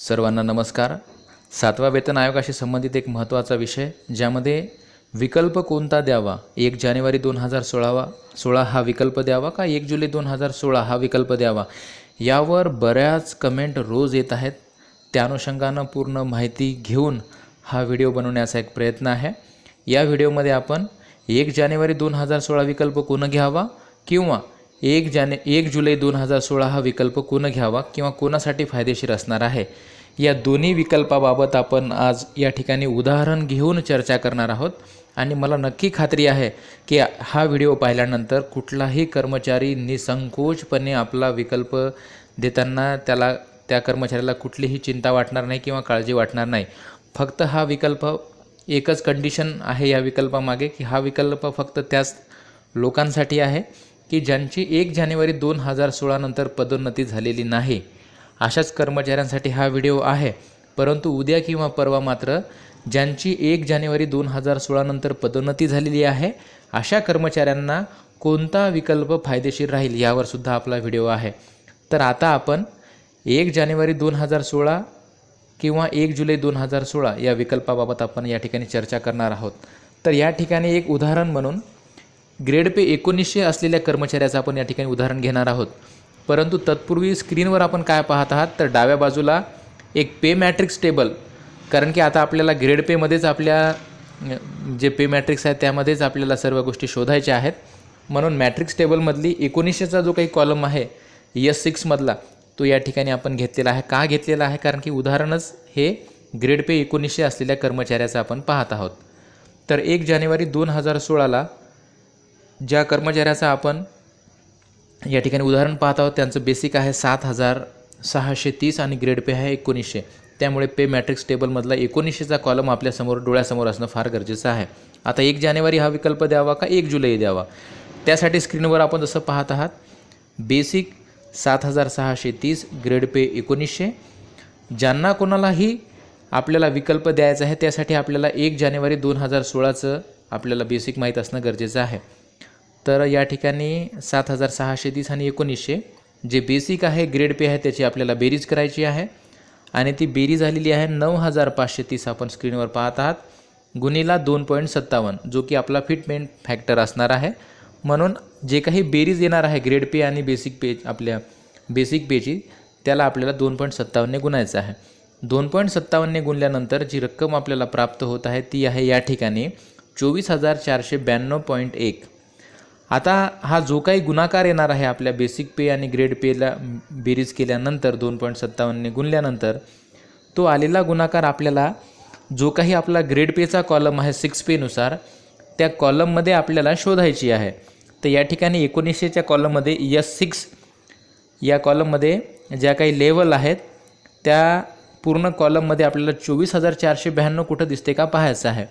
सर्वांना नमस्कार. सातवा वेतन आयोगाशी संबंधित एक महत्त्वाचा विषय ज्यामध्ये विकल्प कोणता द्यावा? एक जानेवारी दोन हजार सोळावा सोळा हा विकल्प द्यावा का एक जुलै दोन हजार सोळा हा विकल्प द्यावा? यावर बऱ्याच कमेंट रोज येत आहेत. त्या अनुषंगानं पूर्ण माहिती घेऊन हा व्हिडिओ बनवण्याचा एक प्रयत्न आहे. या व्हिडिओमध्ये आपण एक जानेवारी दोन हजार सोळा विकल्प कोण घ्यावा किंवा एक जाने एक जुलै दोन हजार सोळा हा विकल्प कोण घ्यावा किंवा कोणासाठी फायदेशीर असणार आहे? या दोन्ही विकल्पाबाबत आपण आज या ठिकाणी उदाहरण घेऊन चर्चा करणार आहोत. आणि मला नक्की खात्री आहे की हा व्हिडिओ पाहिल्यानंतर कुठलाही कर्मचारी निसंकोचपणे आपला विकल्प देताना त्याला त्या कर्मचाऱ्याला कुठलीही चिंता वाटणार नाही किंवा काळजी वाटणार नाही. फक्त हा विकल्प एकच कंडिशन आहे या विकल्पामागे की हा विकल्प फक्त त्याच लोकांसाठी आहे. की ज्यांची एक जानेवारी दोन हजार सोळानंतर पदोन्नती झालेली नाही अशाच कर्मचाऱ्यांसाठी हा व्हिडिओ आहे. परंतु उद्या किंवा परवा मात्र ज्यांची एक जानेवारी दोन हजार सोळानंतर पदोन्नती झालेली आहे अशा कर्मचाऱ्यांना कोणता विकल्प फायदेशीर राहील यावर सुद्धा आपला व्हिडिओ आहे. तर आता आपण एक जानेवारी दोन हजार सोळा किंवा एक जुलै दोन हजार सोळा या विकल्पाबाबत आपण या ठिकाणी चर्चा करणार आहोत. तर या ठिकाणी एक उदाहरण म्हणून ग्रेड पे एकोणीसशे असलेल्या कर्मचाऱ्याचं आपण या ठिकाणी उदाहरण घेणार आहोत. परंतु तत्पूर्वी स्क्रीनवर आपण काय पाहत आहात तर डाव्या बाजूला एक पे मॅट्रिक्स टेबल. कारण की आता आपल्याला ग्रेड पेमध्येच आपल्या जे पे मॅट्रिक्स आहेत त्यामध्येच आपल्याला सर्व गोष्टी शोधायच्या आहेत. म्हणून मॅट्रिक्स टेबलमधली एकोणीसशेचा जो काही कॉलम आहे यस सिक्समधला तो या ठिकाणी आपण घेतलेला आहे. का घेतलेला आहे? कारण की उदाहरणच हे ग्रेड पे एकोणीसशे असलेल्या कर्मचाऱ्याचं आपण पाहत आहोत. तर एक जानेवारी दोन हजार सोळाला ज्या कर्मचाऱ्याचं आपण या ठिकाणी उदाहरण पाहत आहोत त्यांचं बेसिक आहे सात हजार सहाशे तीस आणि ग्रेड पे आहे एकोणीसशे. त्यामुळे पे मॅट्रिक्स टेबलमधला एकोणीसशेचा कॉलम आपल्यासमोर डोळ्यासमोर असणं फार गरजेचं आहे. आता एक जानेवारी हा विकल्प द्यावा का? एक जुलै द्यावा. त्यासाठी स्क्रीनवर आपण जसं पाहत आहात बेसिक सात हजार सहाशे तीस ग्रेड पे एकोणीसशे. ज्यांना कोणालाही आपल्याला विकल्प द्यायचा आहे त्यासाठी आपल्याला एक जानेवारी दोन हजार सोळाचं आपल्याला बेसिक माहीत असणं गरजेचं आहे. तर या ठिकाणी सात हजार सहाशे तीस आणि एकोणीसशे जे बेसिक आहे ग्रेड पे आहे त्याची आपल्याला बेरीज करायची आहे. आणि ती बेरीज झालेली आहे नऊ हजार पाचशे तीस आपण स्क्रीनवर पाहत आहात. गुणीला दोन पॉईंट सत्तावन्न जो की आपला फिटमेंट फॅक्टर असणार आहे. म्हणून जे काही बेरीज येणार आहे ग्रेड पे आणि बेसिक पे आपल्या बेसिक पेची त्याला आपल्याला दोन पॉईंट सत्तावन्नने गुणायचं आहे. दोन पॉईंट सत्तावन्नने गुणल्यानंतर जी रक्कम आपल्याला प्राप्त होत आहे ती आहे या ठिकाणी चोवीस हजार चारशे ब्याण्णव पॉईंट एक. आता हा जो काही गुणाकार येणार आहे आपल्या बेसिक पे आणि ग्रेड पेला बेरीज केल्यानंतर दोन पॉईंट सत्तावन्नने गुणल्यानंतर तो आलेला गुणाकार आपल्याला जो काही आपला ग्रेड पेचा कॉलम आहे सिक्स पेनुसार त्या कॉलममध्ये आपल्याला शोधायची आहे. तर या ठिकाणी एकोणीसशेच्या कॉलममध्ये यस सिक्स या कॉलममध्ये ज्या काही लेवल आहेत त्या पूर्ण कॉलममध्ये आपल्याला चोवीस हजार चारशे ब्याण्णव कुठं दिसते का पाहायचं आहे.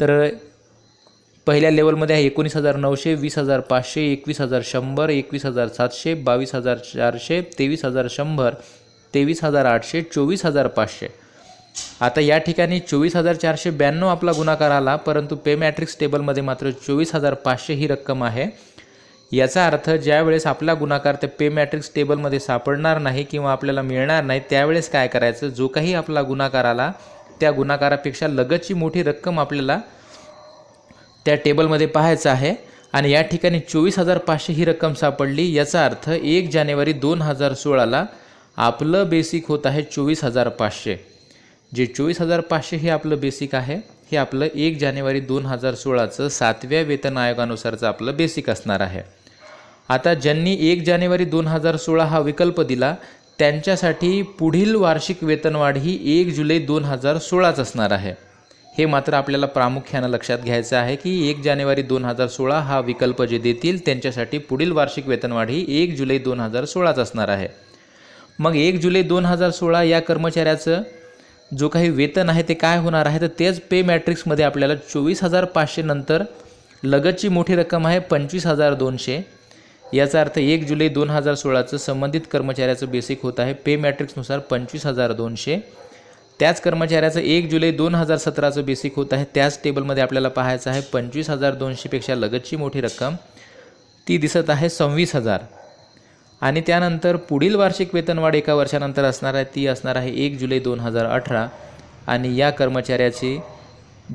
तर पहिल्या लेवलमध्ये आहे एकोणीस हजार नऊशे वीस हजार पाचशे एकवीस हजार शंभर एकवीस हजार सातशे बावीस हजार चारशे तेवीस हजार शंभर तेवीस हजार आठशे चोवीस हजार पाचशे. आता या ठिकाणी चोवीस हजार चारशे ब्याण्णव आपला गुणाकार आला परंतु पे मॅट्रिक्स टेबलमध्ये मात्र चोवीस हजार पाचशे ही रक्कम आहे. याचा अर्थ ज्यावेळेस आपला गुणाकार ते पे मॅट्रिक्स टेबलमध्ये सापडणार नाही किंवा आपल्याला मिळणार नाही त्यावेळेस काय करायचं? जो काही आपला गुणाकार आला त्या गुणाकारापेक्षा लगतची मोठी रक्कम आपल्याला त्या टेबलमध्ये पाहायचं आहे आणि या ठिकाणी चोवीस हजार पाचशे ही रक्कम सापडली. याचा अर्थ एक जानेवारी दोन हजार सोळाला आपलं बेसिक होत आहे चोवीस हजार पाचशे. जे चोवीस हजार पाचशे हे आपलं बेसिक आहे हे आपलं एक जानेवारी दोन हजार सोळाचं सातव्या वेतन आयोगानुसारचं आपलं बेसिक असणार आहे. आता ज्यांनी एक जानेवारी दोन हजार सोळा हा विकल्प दिला त्यांच्यासाठी पुढील वार्षिक वेतनवाढ ही एक जुलै दोन हजार सोळाच असणार आहे. हे मात्र आपल्याला प्रामुख्यानं लक्षात घ्यायचं आहे की एक जानेवारी दोन हजार सोळा हा विकल्प जे देतील त्यांच्यासाठी पुढील वार्षिक वेतनवाढ ही एक जुलै दोन हजार सोळाच असणार आहे. मग एक जुलै दोन हजार सोळा या कर्मचाऱ्याचं जो काही वेतन आहे ते काय होणार आहे? तर तेच पे मॅट्रिक्समध्ये आपल्याला चोवीस हजार पाचशे नंतर लगतची मोठी रक्कम आहे पंचवीस हजार दोनशे. याचा अर्थ एक जुलै दोन हजार सोळाचं संबंधित कर्मचाऱ्याचं बेसिक होत आहे. पे मॅट्रिक्सनुसार पंचवीस हजार दोनशे. त्याच कर्मचाऱ्याचं एक जुलै दोन हजार सतराचं बेसिक होत आहे. त्याच टेबलमध्ये आपल्याला पाहायचं आहे पंचवीस हजार दोनशेपेक्षा लगतची मोठी रक्कम. ती दिसत आहे सव्वीस हजार. आणि त्यानंतर पुढील वार्षिक वेतनवाढ एका वर्षानंतर असणार आहे ती असणार आहे एक जुलै दोन हजार अठरा. आणि या कर्मचाऱ्याची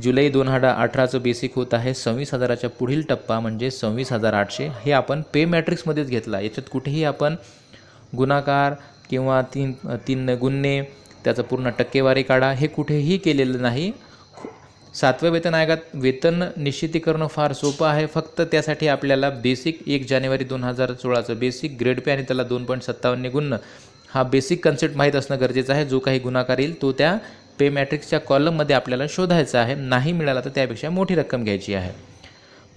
जुलै दोन हजार अठराचं बेसिक होत आहे सव्वीस हजाराच्या पुढील टप्पा म्हणजे सव्वीस हजार आठशे. हे आपण पे मॅट्रिक्समध्येच घेतला. याच्यात कुठेही आपण गुणाकार किंवा तीन तीन गुन्हे त्याचं पूर्ण टक्केवारी काढा. हे कुठेही केलेलं नाही. सातव्या वेतन आयोगात वेतन निश्चिती करणं फार सोपं आहे. फक्त त्यासाठी आपल्याला बेसिक एक जानेवारी दोन हजार सोळाचं बेसिक ग्रेड पे आणि त्याला दोन पॉईंट सत्तावन्न गुण हा बेसिक कन्सेप्ट माहीत असणं गरजेचं आहे. जो काही गुणाकार येईल तो त्या पे मॅट्रिक्सच्या कॉलममध्ये आपल्याला शोधायचा आहे. नाही मिळाला तर त्यापेक्षा मोठी रक्कम घ्यायची आहे.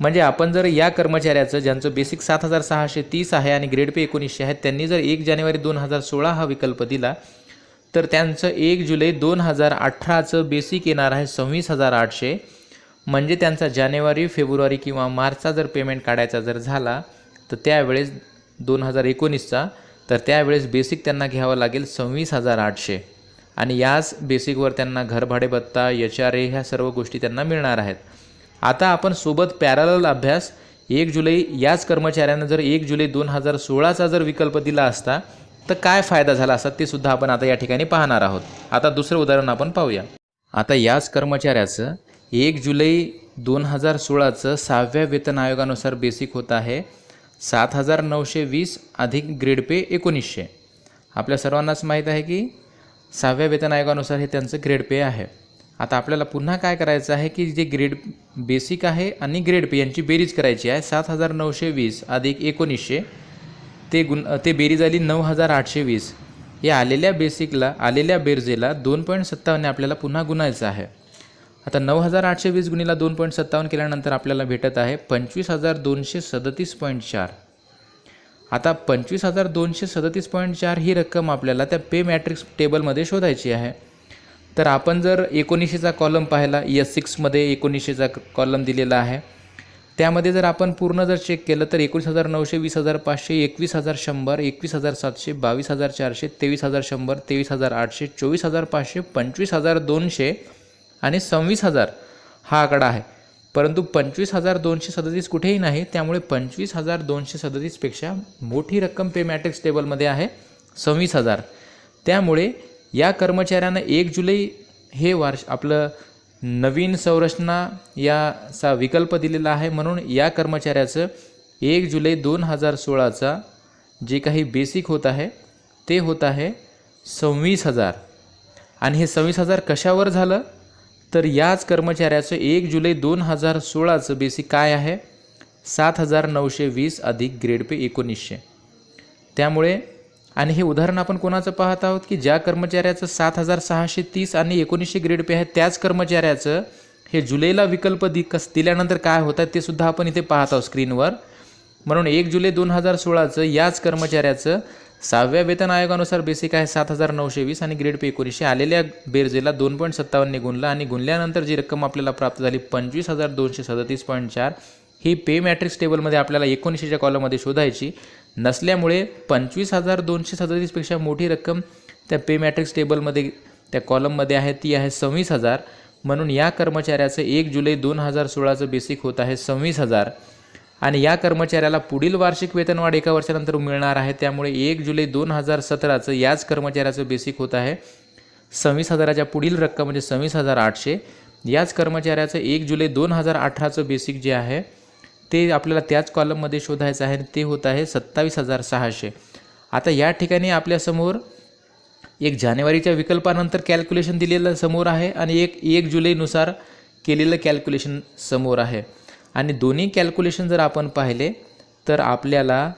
म्हणजे आपण जर या कर्मचाऱ्याचं ज्यांचं बेसिक सात हजार सहाशे तीस आहे आणि ग्रेड पे एकोणीसशे आहे त्यांनी जर एक जानेवारी दोन हजार सोळा हा विकल्प दिला तर त्यांचं एक जुलै दोन हजार अठराचं बेसिक येणार आहे सव्वीस हजार आठशे. म्हणजे त्यांचा जानेवारी फेब्रुवारी किंवा मार्चचा जर पेमेंट काढायचा जर झाला तर त्यावेळेस दोन हजार एकोणीसचा. तर त्यावेळेस बेसिक त्यांना घ्यावं लागेल सव्वीस हजार आठशे. आणि याच बेसिकवर त्यांना घरभाडे भत्ता एच आर ए ह्या सर्व गोष्टी त्यांना मिळणार आहेत. आता आपण सोबत पॅरल अभ्यास. एक जुलै याच कर्मचाऱ्यांना जर एक जुलै दोन हजार सोळाचा जर विकल्प दिला असता तर काय फायदा झाला असा ते सुद्धा आपण आता या ठिकाणी पाहणार आहोत. आता दुसरं उदाहरण आपण पाहूया. आता याच कर्मचाऱ्याचं एक जुलै दोन हजार सोळाचं सहाव्या वेतन आयोगानुसार बेसिक होत आहे सात हजार नऊशे वीस अधिक ग्रेड पे एकोणीसशे. आपल्या सर्वांनाच माहीत आहे की सहाव्या वेतन आयोगानुसार हे त्यांचं ग्रेड पे आहे. आता आपल्याला पुन्हा काय करायचं आहे की जे ग्रेड बेसिक आहे आणि ग्रेड पे यांची बेरीज करायची आहे सात हजार नऊशे वीस अधिक एकोणीसशे. ते गुण ते बेरीज आली नऊ हजार आठशे वीस. या आलेल्या बेसिकला आलेल्या बेरजेला दोन पॉईंट सत्तावन्न आपल्याला पुन्हा गुणायचं आहे. आता नऊ हजार आठशे वीस गुणीला दोन पॉईंट सत्तावन्न केल्यानंतर आपल्याला भेटत आहे पंचवीस हजार दोनशे सदतीस पॉईंट चार. आता पंचवीस हजार दोनशे सदतीस पॉईंट चार ही रक्कम आपल्याला त्या पे मॅट्रिक्स टेबलमध्ये शोधायची आहे. तर आपण जर एकोणीसशेचा कॉलम पाहिला एस सिक्समध्ये एकोणीसशेचा कॉलम दिलेला आहे त्यामध्ये जर आपण पूर्ण जर चेक केलं तर एकोणीस हजार नऊशे वीस हजार पाचशे एकवीस हजार शंभर एकवीस हजार सातशे बावीस हजार चारशे तेवीस हजार शंभर तेवीस हजार आठशे चोवीस हजार पाचशे पंचवीस हजार दोनशे आणि सव्वीस हजार हा आकडा आहे. परंतु पंचवीस हजार दोनशे सदतीस कुठेही नाही त्यामुळे पंचवीस हजार दोनशे सदतीसपेक्षा मोठी रक्कम पे मॅट्रिक्स टेबलमध्ये आहे सव्वीस हजार. त्यामुळे या कर्मचाऱ्यानं एक जुलै हे वार्ष आपलं नवीन संरचना याचा विकल्प दिलेला आहे. म्हणून या कर्मचाऱ्याचं एक जुलै दोन हजार सोळाचा जे काही बेसिक होत आहे ते होत आहे सव्वीस हजार. आणि हे सव्वीस हजार कशावर झालं? तर याच कर्मचाऱ्याचं एक जुलै दोन हजार सोळाचं बेसिक काय आहे? सात हजार नऊशे वीस अधिक ग्रेड पे एकोणीसशे. त्यामुळे आणि हे उदाहरण आपण कोणाचं पाहत आहोत? की ज्या कर्मचाऱ्याचं सात हजार सहाशे तीस आणि एकोणीसशे ग्रेड पे आहे त्याच कर्मचाऱ्याचं हे जुलैला विकल्प दि कस दिल्यानंतर काय होतं ते सुद्धा आपण इथे पाहत आहोत स्क्रीनवर. म्हणून एक जुलै दोन हजार सोळाचं याच कर्मचाऱ्याचं सहाव्या वेतन आयोगानुसार बेसिक आहे सात हजार नऊशे वीस आणि ग्रेड पे एकोणीसशे. आलेल्या बेरजेला दोन पॉईंट सत्तावन्नने गुणला आणि गुणल्यानंतर जी रक्कम आपल्याला प्राप्त झाली पंचवीस हजार दोनशे सदतीस पॉईंट चार. ही पे मॅट्रिक्स टेबलमध्ये आपल्याला एकोणीसशेच्या कॉलममध्ये शोधायची. नसल्यामुळे पंचवीस हजार दोनशे सदतीसपेक्षा मोठी रक्कम त्या पे मॅट्रिक्स टेबलमध्ये त्या कॉलममध्ये आहे. ती आहे सव्वीस हजार. म्हणून या कर्मचाऱ्याचं एक जुलै दोन हजार सोळाचं बेसिक होत आहे सव्वीस हजार. आणि या कर्मचाऱ्याला पुढील वार्षिक वेतनवाढ एका वर्षानंतर मिळणार आहे. त्यामुळे एक जुलै दोन हजार सतराचं याच कर्मचाऱ्याचं बेसिक होत आहे सव्वीस हजाराच्या पुढील रक्कम म्हणजे सव्वीस हजार आठशे. याच कर्मचाऱ्याचं एक जुलै दोन हजार अठराचं बेसिक जे आहे ते आपल्याला त्याच कॉलममध्ये शोधायचं आहे ते होत आहे सत्तावीस हजार सहाशे. आता या ठिकाणी आपल्यासमोर एक जानेवारीच्या विकल्पानंतर कॅल्क्युलेशन दिलेलं समोर आहे आणि एक एक जुलैनुसार केलेलं कॅल्क्युलेशन समोर आहे. आणि दोन्ही कॅल्क्युलेशन जर आपण पाहिले तर आपल्याला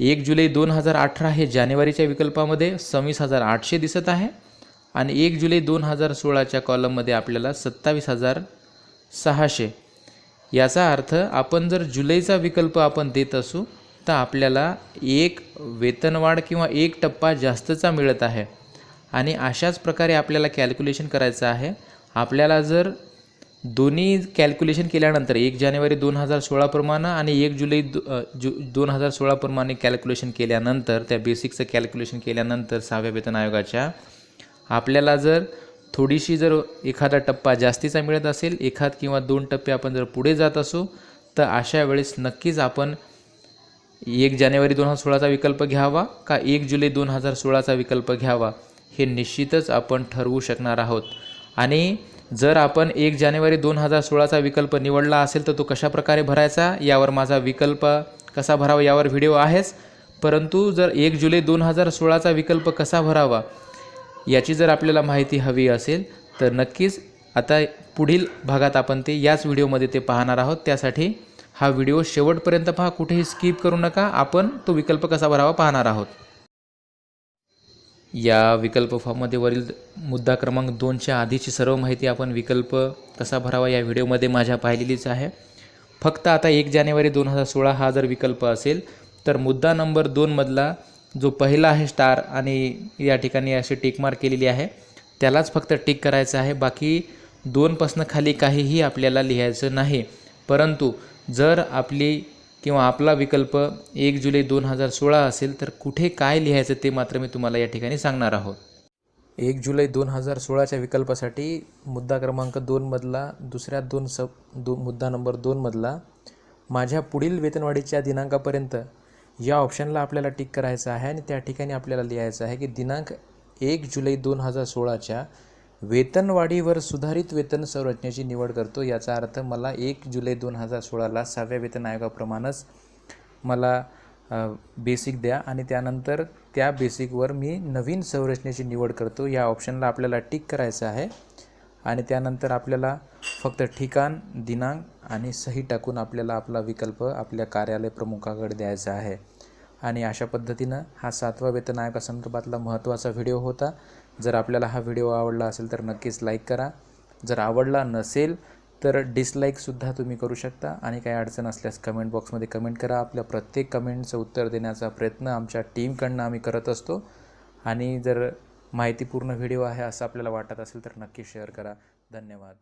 एक जुलै दोन हजार अठरा हे जानेवारीच्या विकल्पामध्ये सव्वीस हजार आठशे दिसत आहे आणि एक जुलै दोन हजार सोळाच्या कॉलममध्ये आपल्याला सत्तावीस हजार सहाशे याचा अर्थ आपण जर जुलैचा विकल्प आपण देत असू तर आपल्याला एक वेतनवाढ किंवा एक टप्पा जास्तचा मिळत आहे. आणि अशाच प्रकारे आपल्याला कॅल्क्युलेशन करायचं आहे. आपल्याला जर दोन्ही कॅल्क्युलेशन केल्यानंतर एक जानेवारी दोन हजार सोळाप्रमाणे आणि एक जुलै दो जु दोन हजार सोळाप्रमाणे कॅल्क्युलेशन केल्यानंतर त्या बेसिकचं कॅल्क्युलेशन केल्यानंतर सहाव्या वेतन आयोगाच्या आपल्याला जर थोडीशी जर एखादा टप्पा जास्तीचा मिळत असेल एखाद किंवा दोन टप्पे आपण जर पुढे जात असू तर अशा वेळेस नक्कीच आपण एक जानेवारी दोन हजार सोळाचा विकल्प घ्यावा का एक जुलै दोन हजार सोळाचा विकल्प घ्यावा हे निश्चितच आपण ठरवू शकणार आहोत. आणि जर आपण एक जानेवारी दोन हजार सोळाचा विकल्प निवडला असेल तर तो कशाप्रकारे भरायचा यावर माझा विकल्प कसा भरावा यावर व्हिडिओ आहेच. परंतु जर एक जुलै दोन हजार सोळाचा विकल्प कसा भरावा याची जर आपल्याला माहिती हवी असेल तर नक्कीच आता पुढील भागात आपण ते याच व्हिडिओमध्ये ते पाहणार आहोत. त्यासाठी हा व्हिडिओ शेवटपर्यंत पहा कुठेही स्किप करू नका. आपण तो विकल्प कसा भरावा पाहणार आहोत. या विकल्प फॉर्ममध्ये वरील मुद्दा क्रमांक दोनच्या आधीची सर्व माहिती आपण विकल्प कसा भरावा या व्हिडिओमध्ये माझ्या पाहिलेलीच आहे. फक्त आता एक जानेवारी दोन हजार सोळा हा जर विकल्प असेल तर मुद्दा नंबर दोनमधला जो पहिला आहे स्टार आणि या ठिकाणी अशी टिक मार्क केलेली आहे त्यालाच फक्त टिक करायचं आहे. बाकी दोनपासनं खाली काहीही आपल्याला लिहायचं नाही. परंतु जर आपली किंवा आपला विकल्प एक जुलै दोन हजार सोळा असेल तर कुठे काय लिहायचं ते मात्र मी तुम्हाला या ठिकाणी सांगणार आहोत. एक जुलै दोन हजार सोळाच्या विकल्पासाठी मुद्दा क्रमांक दोनमधला दुसऱ्या दोन सब दो मुद्दा नंबर दोनमधला माझ्या पुढील वेतनवाढीच्या दिनांकापर्यंत या ऑप्शनला आपल्याला टिक करायचं आहे आणि त्या ठिकाणी आपल्याला लिहायचं आहे की दिनांक एक जुलै दोन हजार सोळाच्या वेतनवाढीवर सुधारित वेतन संरचनेची निवड करतो. याचा अर्थ मला एक जुलै दोन हजार सोळाला सहाव्या वेतन आयोगाप्रमाणेच मला बेसिक द्या आणि त्यानंतर त्या बेसिकवर मी नवीन संरचनेची निवड करतो. या ऑप्शनला आपल्याला टिक करायचं आहे. आणि त्यानंतर आपल्याला फक्त ठिकाण दिनांक आणि सही टाकून आपल्याला आपला विकल्प आपल्या कार्यालय प्रमुखाकडे द्यायचा आहे. आणि अशा पद्धतीनं हा सातवा वेतन आयोगासंदर्भातला महत्त्वाचा व्हिडिओ होता. जर आपल्याला हा व्हिडिओ आवडला असेल तर नक्कीच लाईक करा. जर आवडला नसेल तर डिसलाईकसुद्धा तुम्ही करू शकता. आणि काही अडचण असल्यास कमेंट बॉक्समध्ये कमेंट करा. आपल्या प्रत्येक कमेंटचं उत्तर देण्याचा प्रयत्न आमच्या टीमकडनं आम्ही करत असतो. आणि जर माहितीपूर्ण व्हिडिओ आहे असं आपल्याला वाटत असेल तर नक्की शेअर करा. धन्यवाद.